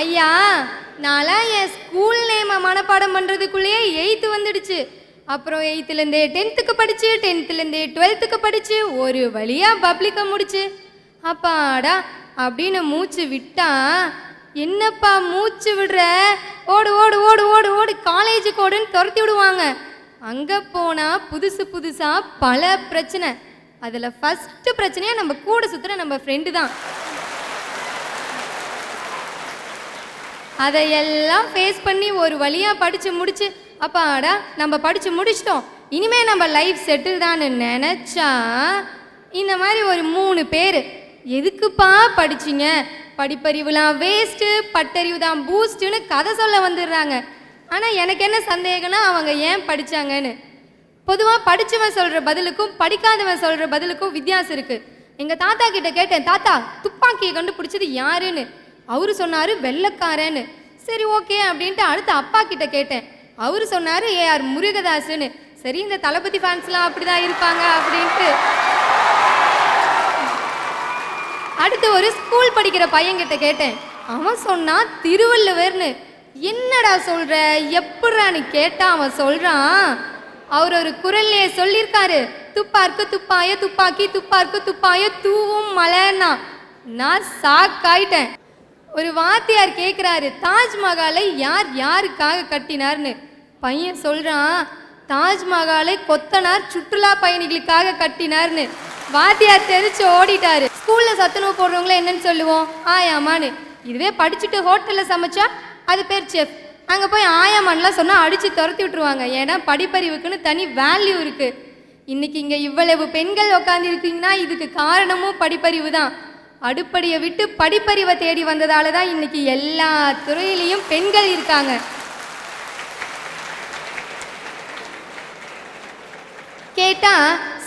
ஐயா நான்லாம் என் ஸ்கூல் நேமை மனப்பாடம் பண்ணுறதுக்குள்ளேயே எயித்து வந்துடுச்சு. அப்புறம் எயித்துலேருந்தே டென்த்துக்கு படித்து டென்த்துலேருந்தே டுவெல்த்துக்கு படித்து ஒரு வழியாக பப்ளிக்கை முடிச்சு. அப்பாடா அப்படின்னு மூச்சு விட்டா என்னப்பா மூச்சு விடுற? ஓடு ஓடு ஓடு ஓடு ஓடு காலேஜுக்கு ஓடுன்னு துரத்தி விடுவாங்க. அங்கே போனால் புதுசு புதுசாக பல பிரச்சனை. அதில் ஃபஸ்ட்டு பிரச்சனையாக நம்ம கூட சுற்றுற நம்ம ஃப்ரெண்டு தான். அதையெல்லாம் ஃபேஸ் பண்ணி ஒரு வழியாக படித்து முடிச்சு அப்பாடா நம்ம படித்து முடிச்சிட்டோம். இனிமேல் நம்ம லைஃப் செட்டில் தான்னு நினச்சா இந்த மாதிரி ஒரு மூணு பேர் எதுக்குப்பா படிச்சிங்க? படிப்பறிவுலாம் வேஸ்ட்டு பட்டறிவு தான் பூஸ்ட்டுன்னு கதை சொல்ல வந்துடுறாங்க. ஆனால் எனக்கு என்ன சந்தேகம்னா அவங்க ஏன் படித்தாங்கன்னு பொதுவாக படித்தவன் சொல்கிற பதிலுக்கும் படிக்காதவன் சொல்கிற பதிலுக்கும் வித்தியாசம் இருக்குது எங்கள் தாத்தா கிட்ட கேட்டேன் தாத்தா துப்பாக்கியை கண்டுபிடிச்சது யாருன்னு? அவர் சொன்னார் வெள்ளக்காரன்னு. சரி ஓகே அப்படின்ட்டு அடுத்து அப்பா கிட்ட கேட்டேன். அவர் சொன்னார் ஏஆர் முருகதாஸ்னு சரி இந்த தளபதி ஃபேன்ஸ்லாம் அப்படிதான் இருப்பாங்க அப்படின்ட்டு. அடுத்து ஒரு ஸ்கூல் படிக்கிற பையன்கிட்ட கேட்டேன். அவன் சொன்னான் திருவள்ளுவர்னு. என்னடா சொல்ற? எப்படான்னு கேட்டா அவன் சொல்றான். அவர் ஒரு குரல்லையே சொல்லியிருக்காரு. துப்பார்க்கு துப்பாய துப்பாக்கி துப்பார்க்கு துப்பாய தூவும் மலைன்னா. நான் சாக்காயிட்டேன் ஒரு வாத்தியார் கேட்குறாரு தாஜ்மஹாலை யார் யாருக்காக கட்டினார்னு. பையன் சொல்கிறான் தாஜ்மஹாலை கொத்தனார் சுற்றுலா பயணிகளுக்காக கட்டினார்னு. வாத்தியார் தெரிச்சு ஓடிட்டாரு. ஸ்கூல்ல சத்துணவு போடுறவங்கள என்னன்னு சொல்லுவோம்? ஆயாமான்னு. இதுவே படிச்சுட்டு ஹோட்டல்ல சமைச்சா அது பேர் செஃப். அங்கே போய் ஆயாமான்லாம் சொன்னால் அடித்து துரத்தி விட்டுருவாங்க. ஏன்னா படிப்பறிவுக்குன்னு தனி வேல்யூ இருக்குது இன்றைக்கி இங்கே இவ்வளவு பெண்கள் உட்காந்துருக்கீங்கன்னா இதுக்கு காரணமும் படிப்பறிவு தான். அடுப்படியை விட்டு படிப்பறிவை தேடி வந்ததால தான் இன்னைக்கு எல்லா துறையிலையும் பெண்கள் இருக்காங்க. கேட்டா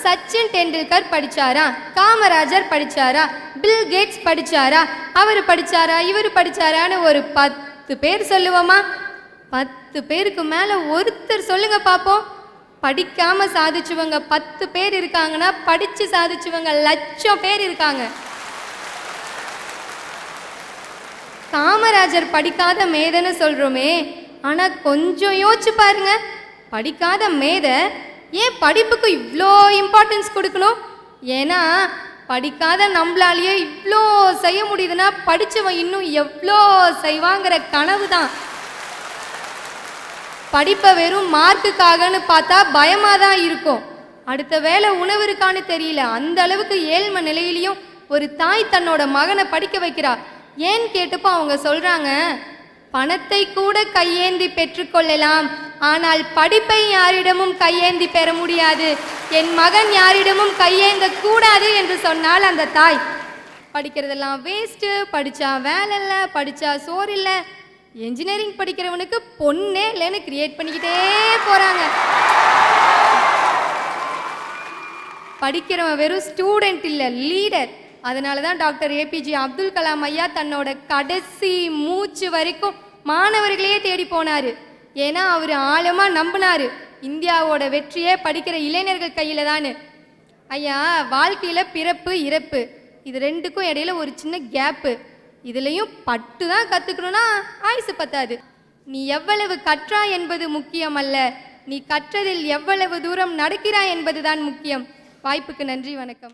சச்சின் டெண்டுல்கர் படிச்சாரா? காமராஜர் படிச்சாரா? பில் கேட்ஸ் படிச்சாரா? அவர் படிச்சாரா? இவர் படிச்சாரான்னு ஒரு பத்து பேர் சொல்லுவோமா? பத்து பேருக்கு மேல ஒருத்தர் சொல்லுங்க பாப்போம். படிக்காம சாதிச்சவங்க பத்து பேர் இருக்காங்கன்னா படிச்சு சாதிச்சவங்க லட்சம் பேர் இருக்காங்க. காமராஜர் படிக்காத மேதைன்னு சொல்கிறோமே ஆனால் கொஞ்சம் யோசிச்சு பாருங்க. படிக்காத மேதை ஏன் படிப்புக்கு இவ்வளோ இம்பார்ட்டன்ஸ் கொடுக்கணும்? ஏன்னா படிக்காத நம்மளாலேயே இவ்வளோ செய்ய முடியுதுன்னா படித்தவன் இன்னும் எவ்வளோ செய்வாங்கிற கனவு தான் படிப்பை வெறும் மார்க்குக்காகன்னு பார்த்தா பயமாக தான் இருக்கும். அடுத்த வேளை உணவு இருக்கான்னு தெரியல. அந்த அளவுக்கு ஏழ்மை நிலையிலையும் ஒரு தாய் தன்னோட மகனை படிக்க வைக்கிறா. ஏன்னு கேட்டப்போ அவங்க சொல்கிறாங்க பணத்தை கூட கையேந்தி பெற்றுக்கொள்ளலாம். ஆனால் படிப்பை யாரிடமும் கையேந்தி பெற முடியாது. என் மகன் யாரிடமும் கையேந்த கூடாது என்று சொன்னால் அந்த தாய் படிக்கிறதெல்லாம் வேஸ்ட்டு படித்தா வேலை இல்லை படித்தா சோறு இல்லை. என்ஜினியரிங் படிக்கிறவனுக்கு பொண்ணே இல்லைன்னு கிரியேட் பண்ணிக்கிட்டே போகிறாங்க படிக்கிறவன் வெறும் ஸ்டூடெண்ட் இல்லை லீடர் அதனால தான் டாக்டர் ஏபிஜே அப்துல் கலாம் ஐயா தன்னோட கடைசி மூச்சு வரைக்கும் மாணவர்களையே தேடி போனார். ஏன்னா அவர் ஆழமாக நம்பினாரு. இந்தியாவோட வெற்றியே படிக்கிற இளைஞர்கள் கையில் தானே ஐயா வாழ்க்கையில் பிறப்பு இறப்பு இது ரெண்டுக்கும் இடையில ஒரு சின்ன கேப்பு இதுலேயும் பட்டு தான் கற்றுக்கணும்னா ஆயுசு பத்தாது. நீ எவ்வளவு கற்றாய் என்பது முக்கியம் அல்ல நீ கற்றதில் எவ்வளவு தூரம் நடக்கிறாய் என்பதுதான் முக்கியம். வாய்ப்புக்கு நன்றி வணக்கம்.